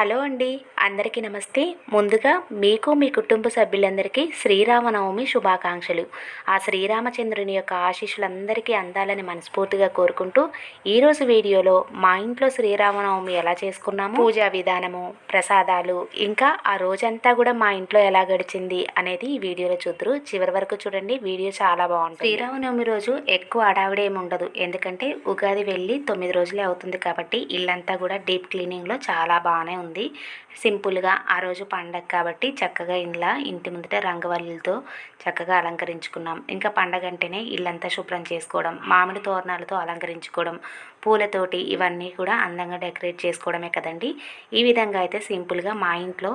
Hello అండి. అందరికీ నమస్తే. ముందుగా మీకు మీ కుటుంబ సభ్యులందరికీ శ్రీరామనవమి శుభాకాంక్షలు. ఆ శ్రీరామచంద్రుని యొక్క ఆశీస్సులందరికీ అందాలని మనస్ఫూర్తిగా కోరుకుంటూ ఈరోజు వీడియోలో మా ఇంట్లో శ్రీరామనవమి ఎలా చేసుకున్నాము పూజా విధానము ప్రసాదాలు ఇంకా ఆ రోజంతా కూడా మా ఇంట్లో ఎలా గడిచింది అనేది ఈ వీడియోలో చూద్దరు. చివరి వరకు చూడండి వీడియో చాలా బాగుంటుంది. శ్రీరామనవమి రోజు ఎక్కువ అడావిడి ఏమి ఉండదు. ఎందుకంటే ఉగాది వెళ్ళి తొమ్మిది రోజులే అవుతుంది కాబట్టి ఇల్లంతా కూడా డీప్ క్లీనింగ్లో చాలా బాగానే ఉంది. సింపుల్గా ఆ రోజు పండగ కాబట్టి చక్కగా ఇంట్లో ఇంటి ముందట రంగవల్లులతో చక్కగా అలంకరించుకున్నాం. ఇంకా పండగ అంటేనే ఇల్లంతా శుభ్రం చేసుకోవడం మామిడి తోరణాలతో అలంకరించుకోవడం పూలతోటి ఇవన్నీ కూడా అందంగా డెకరేట్ చేసుకోవడమే కదండి. ఈ విధంగా అయితే సింపుల్గా మా ఇంట్లో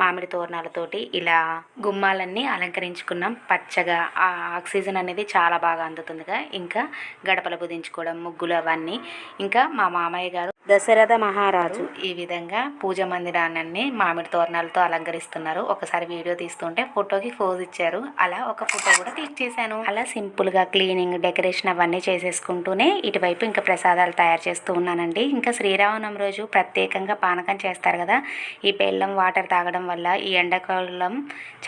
మామిడి తోరణాలతోటి ఇలా గుమ్మాలన్నీ అలంకరించుకున్నాం. పచ్చగా ఆ ఆక్సిజన్ అనేది చాలా బాగా అందుతుందిగా. ఇంకా గడపలు బుదించుకోవడం ముగ్గులు అవన్నీ. ఇంకా మా మామయ్య గారు దశరథ మహారాజు. ఈ విధంగా పూజ మందిరాన్ని మామిడి తోరణాలతో అలంకరిస్తున్నారు. ఒకసారి వీడియో తీస్తుంటే ఫోటోకి ఫోజ్ ఇచ్చారు. అలా ఒక ఫోటో కూడా క్లిక్ చేశాను. అలా సింపుల్గా క్లీనింగ్ డెకరేషన్ అవన్నీ చేసేసుకుంటూనే ఇటువైపు ఇంకా ప్రసాదాలు తయారు చేస్తూ ఉన్నానండి. ఇంకా శ్రీరామనవమి రోజు ప్రత్యేకంగా పానకం చేస్తారు కదా. ఈ బెల్లం వాటర్ తాగడం వల్ల ఈ ఎండాకాలం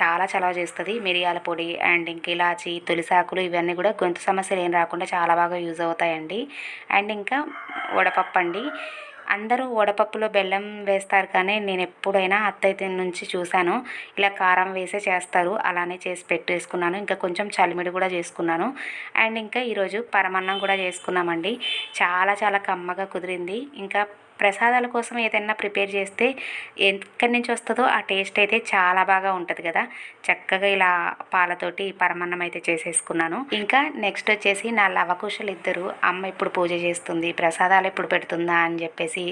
చాలా చలవ చేస్తుంది. మిరియాల పొడి అండ్ ఇంక ఇలాచి తులసాకులు ఇవన్నీ కూడా గొంతు సమస్యలు ఏం రాకుండా చాలా బాగా యూజ్ అవుతాయండి. అండ్ ఇంకా వడపప్పు అండి అందరూ వడపప్పులో బెల్లం వేస్తారు కానీ నేను ఎప్పుడైనా అత్తయ్య నుంచి చూశాను. ఇలా కారం వేసే చేస్తారు. అలానే చేసి పెట్టేసుకున్నాను. ఇంకా కొంచెం చలిమిడి కూడా చేసుకున్నాను. అండ్ ఇంకా ఈరోజు పరమన్నం కూడా చేసుకున్నామండి. చాలా చాలా కమ్మగా కుదిరింది. ఇంకా ప్రసాదాల కోసం ఏదైనా ప్రిపేర్ చేస్తే ఎక్కడి నుంచి వస్తుందో ఆ టేస్ట్ అయితే చాలా బాగా ఉంటుంది కదా. చక్కగా ఇలా పాలతోటి పరమన్నం అయితే చేసేసుకున్నాను. ఇంకా నెక్స్ట్ వచ్చేసి నా లవకుశలు ఇద్దరు అమ్మ ఇప్పుడు పూజ చేస్తుంది ప్రసాదాలు ఎప్పుడు పెడుతుందా అని చెప్పేసి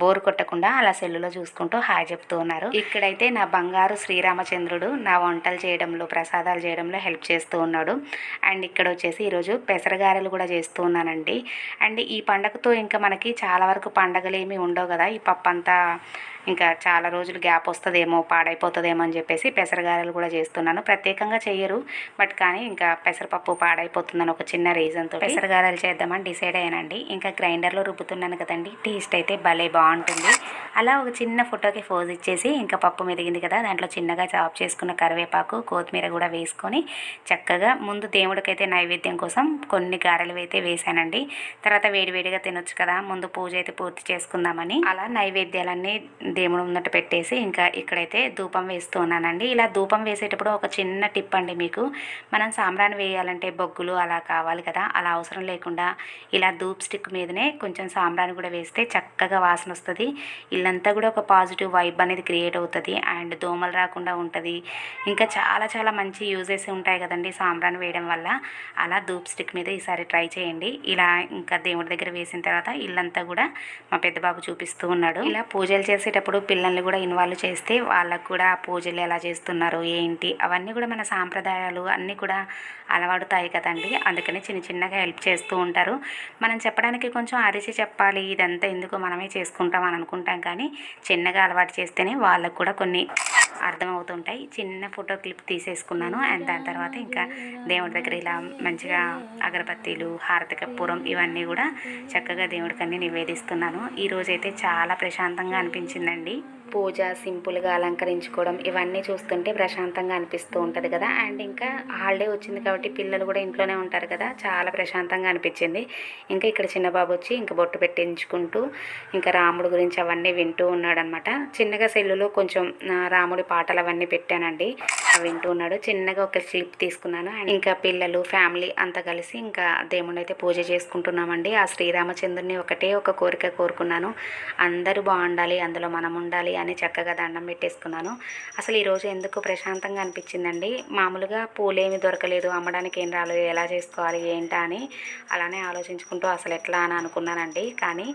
బోరు కొట్టకుండా అలా సెల్లులో చూసుకుంటూ హాయ్ చెప్తూ ఉన్నారు. ఇక్కడైతే నా బంగారు శ్రీరామచంద్రుడు నా వంటలు చేయడంలో ప్రసాదాలు చేయడంలో హెల్ప్ చేస్తూ ఉన్నాడు. అండ్ ఇక్కడ వచ్చేసి ఈరోజు పెసరగారెలు కూడా చేస్తూ ఉన్నానండి. అండ్ ఈ పండగతో ఇంకా మనకి చాలా వరకు పండగలు ఏమీ ఉండవు కదా ఈ పప్పు అంతా ఇంకా చాలా రోజులు గ్యాప్ వస్తుందేమో పాడైపోతుందేమో అని చెప్పేసి పెసరగారెలు కూడా చేస్తున్నాను. ప్రత్యేకంగా చెయ్యరు బట్ కానీ ఇంకా పెసరపప్పు పాడైపోతుందని ఒక చిన్న రీజన్తో పెసరగారెలు చేద్దామని డిసైడ్ అయ్యానండి. ఇంకా గ్రైండర్లో రుబ్బుతున్నాను కదండి టేస్ట్ అయితే భలే బాగుంటుంది. అలా ఒక చిన్న ఫోటోకి ఫోజ్ ఇచ్చేసి ఇంకా పప్పు మెదిగింది కదా దాంట్లో చిన్నగా చాప్ చేసుకున్న కరివేపాకు కొత్తిమీర కూడా వేసుకొని చక్కగా ముందు దేవుడికైతే నైవేద్యం కోసం కొన్ని గారెలు అయితే వేసానండి. తర్వాత వేడివేడిగా తినొచ్చు కదా ముందు పూజ అయితే పూర్తి చేసుకుందామని అలా నైవేద్యాలన్నీ దేవుడు ముందట పెట్టేసి ఇంకా ఇక్కడైతే ధూపం వేస్తూ ఉన్నానండి ఇలా ధూపం వేసేటప్పుడు ఒక చిన్న టిప్ అండి మీకు. మనం సాంబ్రాన్ని వేయాలంటే బొగ్గులు అలా కావాలి కదా. అలా అవసరం లేకుండా ఇలా ధూప్ స్టిక్ మీదనే కొంచెం సాంబ్రాన్ని కూడా వేస్తే చక్కగా వాసన వస్తుంది. ఇల్లంతా కూడా ఒక పాజిటివ్ వైబ్ అనేది క్రియేట్ అవుతుంది. అండ్ దోమలు రాకుండా ఉంటుంది. ఇంకా చాలా చాలా మంచి యూజెస్ ఉంటాయి కదండి సాంబ్రాన్ని వేయడం వల్ల. అలా ధూప్ స్టిక్ మీద ఈసారి ట్రై చేయండి. ఇలా ఇంకా దేవుడి దగ్గర వేసిన తర్వాత ఇల్లంతా కూడా మా పెద్ద బాబు చూపిస్తూ ఉన్నాడు. ఇలా పూజలు చేసేటప్పుడు పిల్లల్ని కూడా ఇన్వాల్వ్ చేస్తే వాళ్ళకు కూడా పూజలు ఎలా చేస్తున్నారు ఏంటి అవన్నీ కూడా మన సాంప్రదాయాలు అన్నీ కూడా అలవాడుతాయి కదండి. అందుకని చిన్న చిన్నగా హెల్ప్ చేస్తూ ఉంటారు. మనం చెప్పడానికి కొంచెం అరిచి చెప్పాలి ఇదంతా ఎందుకు మనమే చేసుకుంటాం అని అనుకుంటాం కానీ చిన్నగా అలవాటు చేస్తేనే వాళ్ళకు కూడా కొన్ని అర్థమవుతుంటాయి. చిన్న ఫోటో క్లిప్ తీసేసుకున్నాను. అండ్ దాని తర్వాత ఇంకా దేవుడి దగ్గర ఇలా మంచిగా అగరబత్తీలు హారతి కర్పూరం ఇవన్నీ కూడా చక్కగా దేవుడికి అన్ని నివేదిస్తున్నాను ఈరోజైతే చాలా ప్రశాంతంగా అనిపించిందండి. పూజ సింపుల్గా అలంకరించుకోవడం ఇవన్నీ చూస్తుంటే ప్రశాంతంగా అనిపిస్తూ ఉంటుంది కదా. అండ్ ఇంకా హాలిడే వచ్చింది కాబట్టి పిల్లలు కూడా ఇంట్లోనే ఉంటారు కదా. చాలా ప్రశాంతంగా అనిపించింది. ఇంకా ఇక్కడ చిన్న బాబు వచ్చి ఇంకా బొట్టు పెట్టించుకుంటూ ఇంకా రాముడు గురించి అవన్నీ వింటూ ఉన్నాడనమాట. చిన్నగా సెల్లులో కొంచెం రాముడి పాటలు అవన్నీ పెట్టానండి. వింటూ ఉన్నాడు. చిన్నగా ఒక స్లిప్ తీసుకున్నాను. అండ్ ఇంకా పిల్లలు ఫ్యామిలీ అంతా కలిసి ఇంకా దేవుణ్ణి అయితే పూజ చేసుకుంటున్నామండి. ఆ శ్రీరామచంద్రుని ఒకటే ఒక కోరిక కోరుకున్నాను. అందరూ బాగుండాలి అందులో మనం ఉండాలి అని చక్కగా దండం పెట్టేసుకున్నాను. అసలు ఈరోజు ఎందుకు ప్రశాంతంగా అనిపించిందండి. మామూలుగా పూలేమి దొరకలేదు అమ్మడానికి ఏం రాలేదు ఎలా చేసుకోవాలి ఏంటా అని అలానే ఆలోచించుకుంటూ అసలు ఎట్లా అని అనుకున్నానండి. కానీ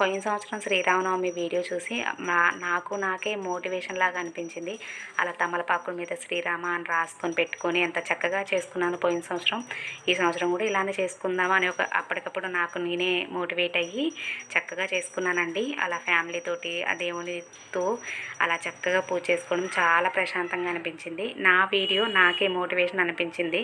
పోయిన సంవత్సరం శ్రీరామనవమి వీడియో చూసి నా నాకు నాకే మోటివేషన్ లాగా అనిపించింది. అలా తమలపాకుల మీద శ్రీ శ్రీరామ అని రాసుకొని పెట్టుకొని ఎంత చక్కగా చేసుకున్నాను పోయిన సంవత్సరం. ఈ సంవత్సరం కూడా ఇలానే చేసుకుందామా అని ఒక అప్పటికప్పుడు నాకు నేనే మోటివేట్ అయ్యి చక్కగా చేసుకున్నానండి. అలా ఫ్యామిలీతోటి ఆ దేవునితో అలా చక్కగా పూజ చేసుకోవడం చాలా ప్రశాంతంగా అనిపించింది. నా వీడియో నాకే మోటివేషన్ అనిపించింది.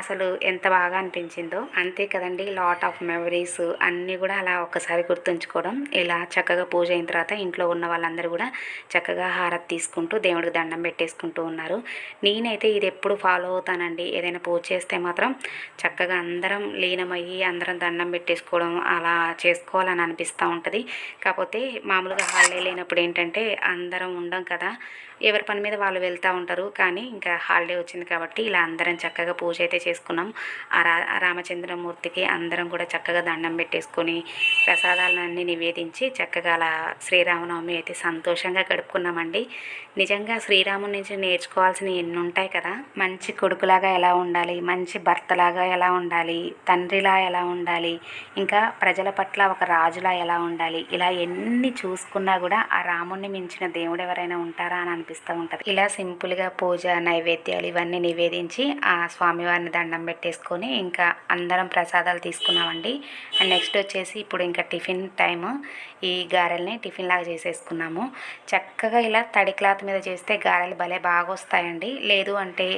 అసలు ఎంత బాగా అనిపించిందో. అంతే కదండి లాట్ ఆఫ్ మెమరీస్ అన్నీ కూడా అలా ఒక్కసారి గుర్తుంచుకోవడం. ఇలా చక్కగా పూజ అయిన తర్వాత ఇంట్లో ఉన్న వాళ్ళందరూ కూడా చక్కగా హారతి తీసుకుంటూ దేవుడికి దండం పెట్టేసుకుంటూ ఉన్నారు. నేనైతే ఇది ఎప్పుడు ఫాలో అవుతానండి. ఏదైనా పూజ చేస్తే మాత్రం చక్కగా అందరం లీనమయ్యి అందరం దండం పెట్టేసుకోవడం అలా చేసుకోవాలని అనిపిస్తూ ఉంటుంది. కాకపోతే మామూలుగా హాలిడే లేనప్పుడు ఏంటంటే అందరం ఉండం కదా ఎవరి పని మీద వాళ్ళు వెళ్తూ ఉంటారు. కానీ ఇంకా హాలిడే వచ్చింది కాబట్టి ఇలా అందరం చక్కగా పూజ అయితే చేసుకున్నాం. ఆ రా రామచంద్రమూర్తికి అందరం కూడా చక్కగా దండం పెట్టేసుకొని ప్రసాదాలన్నీ నివేదించి చక్కగా అలా శ్రీరామనవమి అయితే సంతోషంగా గడుపుకున్నామండి. నిజంగా శ్రీరాముని నుంచి నేర్చుకోవాల్సినవి ఎన్ని ఉంటాయి కదా? మంచి కొడుకులాగా ఎలా ఉండాలి? మంచి భర్తలాగా ఎలా ఉండాలి? తండ్రిలా ఎలా ఉండాలి? ఇంకా ప్రజల పట్ల ఒక రాజులా ఎలా ఉండాలి? ఇలా ఎన్ని చూసుకున్నా కూడా ఆ రాముణ్ణి మించిన దేవుడు ఎవరైనా ఉంటారా అని కనిపిస్తూ ఉంటుంది. ఇలా సింపుల్గా పూజ నైవేద్యాలు ఇవన్నీ నివేదించి ఆ స్వామివారిని దండం పెట్టేసుకొని ఇంకా అందరం ప్రసాదాలు తీసుకున్నామండి. అండ్ నెక్స్ట్ వచ్చేసి ఇప్పుడు ఇంకా టిఫిన్ టైము. ఈ గారెల్ని టిఫిన్ లాగా చేసేసుకున్నాము. చక్కగా ఇలా తడి క్లాత్ మీద చేస్తే గారెలు భలే బాగా వస్తాయండి లేదు అంటే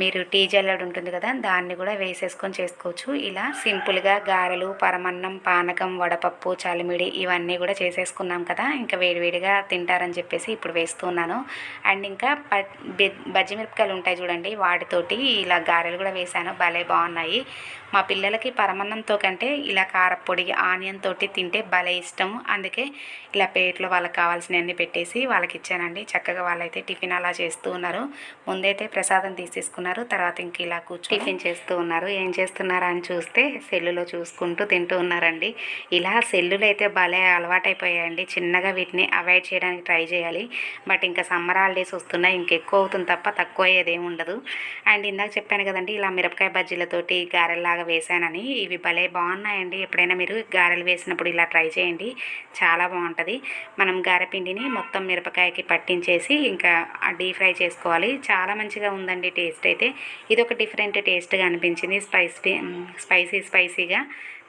మీరు టీ జల్లెడు ఉంటుంది కదా దాన్ని కూడా వేసేసుకొని చేసుకోవచ్చు. ఇలా సింపుల్గా గారెలు పరమన్నం పానకం వడపప్పు చలిమిడి ఇవన్నీ కూడా చేసేసుకున్నాం కదా ఇంకా వేడివేడిగా తింటారని చెప్పేసి ఇప్పుడు వేస్తున్నాను అండ్ ఇంకా బె- బజ్జి మిరపకాయలు ఉంటాయి చూడండి వాటితోటి ఇలా గారెలు కూడా వేశాను. భలే బాగున్నాయి. మా పిల్లలకి పరమన్నంతో కంటే ఇలా కారపొడి ఆనియన్ తోటి తింటే భలే ఇష్టం. అందుకే ఇలా ప్లేట్లో వాళ్ళకి కావాల్సినవన్నీ పెట్టేసి వాళ్ళకి ఇచ్చానండి. చక్కగా వాళ్ళైతే టిఫిన్ అలా చేస్తూ ఉన్నారు. ముందైతే ప్రసాదం తీసేసుకున్నారు. తర్వాత ఇంక ఇలా కూర్చొని టిఫిన్ చేస్తూ ఉన్నారు. ఏం చేస్తున్నారా అని చూస్తే సెల్లులో చూసుకుంటూ తింటూ ఉన్నారండి. ఇలా సెల్లులు అయితే భలే అలవాటైపోయాయండి. చిన్నగా వీటిని అవాయిడ్ చేయడానికి ట్రై చేయాలి. బట్ ఇంకా సమ్మర్ హాలిడేస్ వస్తున్నాయి ఇంకెక్కువ అవుతుంది తప్ప తక్కువ అయ్యేది ఉండదు అండ్ ఇందాక చెప్పాను కదండి ఇలా మిరపకాయ బజ్జీలతోటి గారెల్లాగా వేసానని ఇవి భలే బాగున్నాయండి. ఎప్పుడైనా మీరు గారెలు వేసినప్పుడు ఇలా ట్రై చేయండి. చాలా బాగుంటుంది. మనం గారెపిండిని మొత్తం మిరపకాయకి పట్టించేసి ఇంకా డీప్ ఫ్రై చేసుకోవాలి. చాలా మంచిగా ఉందండి టేస్ట్ అయితే. ఇది ఒక డిఫరెంట్ టేస్ట్గా అనిపించింది. స్పైసీ స్పైసీ స్పైసీగా.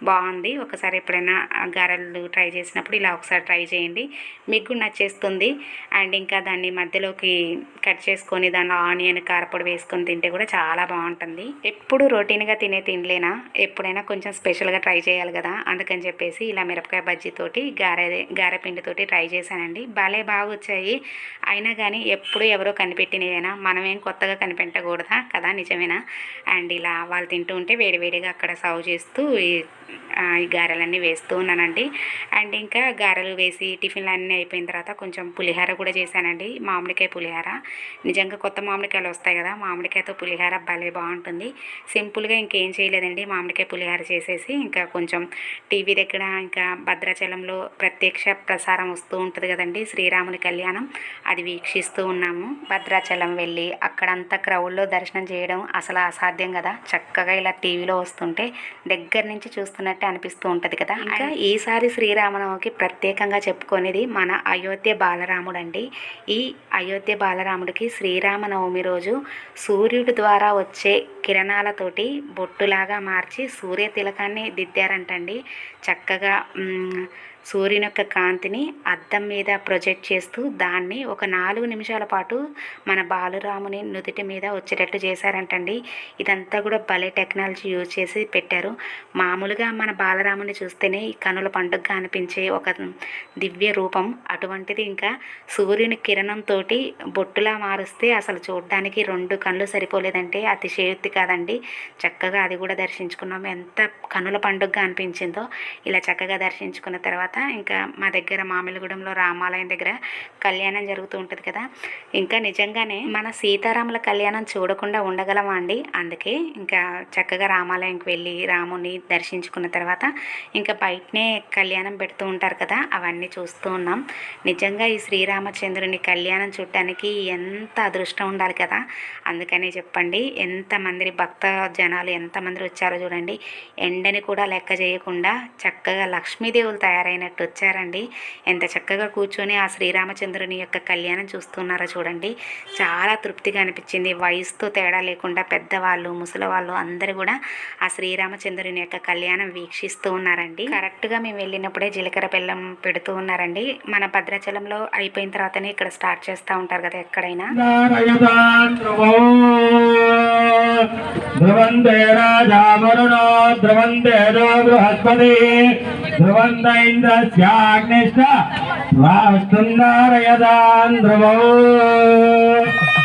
బాగుంది. ఒకసారి ఎప్పుడైనా గారెలు ట్రై చేసినప్పుడు ఇలా ఒకసారి ట్రై చేయండి. మీకు కూడా నచ్చేస్తుంది. అండ్ ఇంకా దాన్ని మధ్యలోకి కట్ చేసుకొని దానిలో ఆనియన్ కారపొడి వేసుకొని తింటే కూడా చాలా బాగుంటుంది. ఎప్పుడు రొటీన్గా తినే తినలేనా? ఎప్పుడైనా కొంచెం స్పెషల్గా ట్రై చేయాలి కదా? అందుకని చెప్పేసి ఇలా మిరపకాయ బజ్జీతోటి గారె గారె పిండితోటి ట్రై చేశానండి. భలే బాగా వచ్చాయి. అయినా కానీ ఎప్పుడు ఎవరో కనిపెట్టినదేనా మనమేం కొత్తగా కనిపెట్టకూడదా? కదా నిజమేనా? అండ్ ఇలా వాళ్ళు తింటూ ఉంటే వేడివేడిగా అక్కడ సర్వ్ చేస్తూ ఈ గారెలన్నీ వేస్తూ ఉన్నానండి. అండ్ ఇంకా గారెలు వేసి టిఫిన్లు అన్నీ అయిపోయిన తర్వాత కొంచెం పులిహార కూడా చేశానండి. మామిడికాయ పులిహార. నిజంగా కొత్త మామిడికాయలు వస్తాయి కదా మామిడికాయతో పులిహార భలే బాగుంటుంది. సింపుల్గా ఇంకేం చేయలేదండి. మామిడికాయ పులిహార చేసేసి ఇంకా కొంచెం టీవీ దగ్గర ఇంకా భద్రాచలంలో ప్రత్యక్ష ప్రసారం వస్తూ ఉంటుంది కదండి శ్రీరాముని కళ్యాణం. అది వీక్షిస్తూ ఉన్నాము. భద్రాచలం వెళ్ళి అక్కడంతా క్రౌడ్లో దర్శనం చేయడం అసలు అసాధ్యం కదా. చక్కగా ఇలా టీవీలో వస్తుంటే దగ్గర నుంచి చూస్తున్నట్టే అనిపిస్తూ ఉంటుంది కదా. ఇంకా ఈసారి శ్రీరామనవమికి ప్రత్యేకంగా చెప్పుకునేది మన అయోధ్య బాలరాముడు అండి ఈ అయోధ్య బాలరాముడికి శ్రీరామనవమి రోజు సూర్యుడి ద్వారా వచ్చే కిరణాలతోటి బొట్టులాగా మార్చి సూర్య తిలకాన్ని దిద్దారంటండి. చక్కగా సూర్యుని యొక్క కాంతిని అద్దం మీద ప్రొజెక్ట్ చేస్తూ దాన్ని ఒక నాలుగు నిమిషాల పాటు మన బాలురాముని నుదుటి మీద వచ్చేటట్టు చేశారంటండి. ఇదంతా కూడా భలే టెక్నాలజీ యూజ్ చేసి పెట్టారు. మామూలుగా మన బాలరాముని చూస్తేనే ఈ కనుల పండుగగా అనిపించే ఒక దివ్య రూపం. అటువంటిది ఇంకా సూర్యుని కిరణంతో బొట్టులా మారుస్తే అసలు చూడడానికి రెండు కళ్ళు సరిపోలేదంటే అతిశయోక్తి కాదండి. చక్కగా అది కూడా దర్శించుకున్నాం. ఎంత కనుల పండుగగా అనిపించిందో. ఇలా చక్కగా దర్శించుకున్న తర్వాత ఇంకా మా దగ్గర మామిలిగూడెంలో రామాలయం దగ్గర కళ్యాణం జరుగుతూ ఉంటుంది కదా. ఇంకా నిజంగానే మన సీతారాముల కళ్యాణం చూడకుండా ఉండగలమా అండి? అందుకే ఇంకా చక్కగా రామాలయంకి వెళ్ళి రాముని దర్శించుకున్న తర్వాత ఇంకా బయటనే కళ్యాణం పెడుతూ ఉంటారు కదా అవన్నీ చూస్తూ ఉన్నాం. నిజంగా ఈ శ్రీరామచంద్రుని కళ్యాణం చూడటానికి ఎంత అదృష్టం ఉండాలి కదా. అందుకనే చెప్పండి ఎంతమంది భక్త జనాలు ఎంతమంది వచ్చారో చూడండి. ఎండని కూడా లెక్క చేయకుండా చక్కగా లక్ష్మీదేవులు తయారైన అయినట్టు వచ్చారండి. ఎంత చక్కగా కూర్చొని ఆ శ్రీరామచంద్రుని యొక్క కళ్యాణం చూస్తున్నారో చూడండి. చాలా తృప్తిగా అనిపించింది. వయసుతో తేడా లేకుండా పెద్దవాళ్ళు ముసలి వాళ్ళు అందరూ కూడా ఆ శ్రీరామచంద్రుని యొక్క కళ్యాణం వీక్షిస్తూ ఉన్నారండి. కరెక్ట్గా మేము వెళ్ళినప్పుడే జీలకర్ర బెల్లం పెడుతూ ఉన్నారండి. మన భద్రాచలంలో అయిపోయిన తర్వాతనే ఇక్కడ స్టార్ట్ చేస్తూ ఉంటారు కదా ఎక్కడైనా. ధ్రువందే రాజా వరుణో ధ్రువందే బృహస్పతి ధ్రువంద ఇంద్రస్యాగ్నిష్ట రాష్ట్రందారయదాన్ ధ్రువో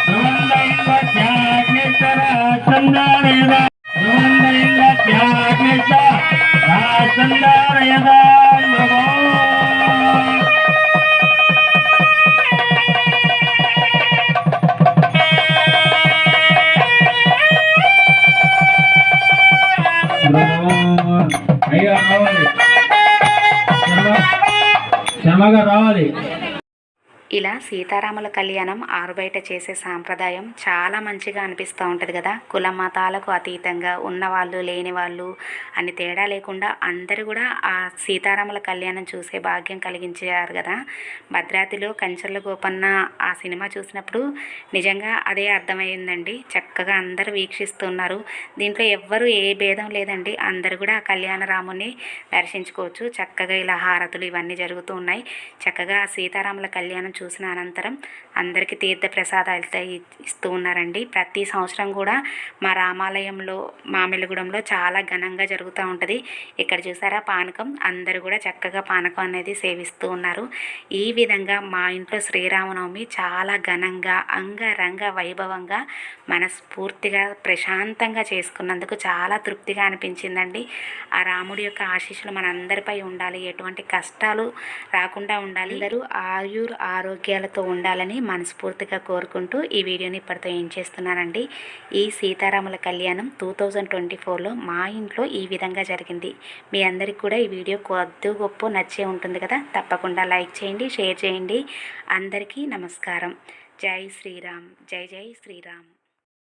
ధ్రువంద ఇంద్రస్యాగ్నిష్ట రాష్ట్రందారయదా ధ్రువంద ఇంద్రస్యాగ్నిష్ట రాష్ట్రందారయదాన్ ధ్రువో అయ్యో రావాలి క్షమగా రావాలి. ఇలా సీతారాముల కళ్యాణం ఆరుబయట చేసే సాంప్రదాయం చాలా మంచిగా అనిపిస్తూ ఉంటుంది కదా. కుల మతాలకు అతీతంగా ఉన్నవాళ్ళు లేని వాళ్ళు అని తేడా లేకుండా అందరూ కూడా ఆ సీతారాముల కళ్యాణం చూసే భాగ్యం కలిగించారు కదా. భద్రాద్రిలో కంచర్ల గోపన్న ఆ సినిమా చూసినప్పుడు నిజంగా అదే అర్థమైందండి. చక్కగా అందరూ వీక్షిస్తున్నారు. దీంట్లో ఎవ్వరూ ఏ భేదం లేదండి. అందరూ కూడా ఆ కళ్యాణరాముని దర్శించుకోవచ్చు. చక్కగా ఇలా హారతులు ఇవన్నీ జరుగుతూ ఉన్నాయి. చక్కగా ఆ సీతారాముల కళ్యాణం చూసిన అనంతరం అందరికీ తీర్థ ప్రసాదాలు ఇస్తూ ఉన్నారండి. ప్రతి సంవత్సరం కూడా మా రామాలయంలో మామిలిగూడెంలో చాలా ఘనంగా జరుగుతూ ఉంటుంది. ఇక్కడ చూసారా పానకం? అందరూ కూడా చక్కగా పానకం అనేది సేవిస్తూ ఉన్నారు. ఈ విధంగా మా ఇంట్లో శ్రీరామనవమి చాలా ఘనంగా అంగరంగ వైభవంగా మనస్ఫూర్తిగా ప్రశాంతంగా చేసుకున్నందుకు చాలా తృప్తిగా అనిపించిందండి. ఆ రాముడి యొక్క ఆశీస్సులు మనందరిపై ఉండాలి. ఎటువంటి కష్టాలు రాకుండా ఉండాలి. అందరూ ఆయుర్ ఆరోగ్యాలతో ఉండాలని మనస్ఫూర్తిగా కోరుకుంటూ ఈ వీడియోని ఇప్పటితో ఏం చేస్తున్నానండి? ఈ సీతారాముల కళ్యాణం టూ థౌజండ్ ట్వంటీ ఫోర్లో మా ఇంట్లో ఈ విధంగా జరిగింది. మీ అందరికీ కూడా ఈ వీడియో కొద్ది గొప్ప నచ్చే ఉంటుంది కదా? తప్పకుండా లైక్ చేయండి షేర్ చేయండి. అందరికీ నమస్కారం. జై శ్రీరామ్ జై జై శ్రీరామ్.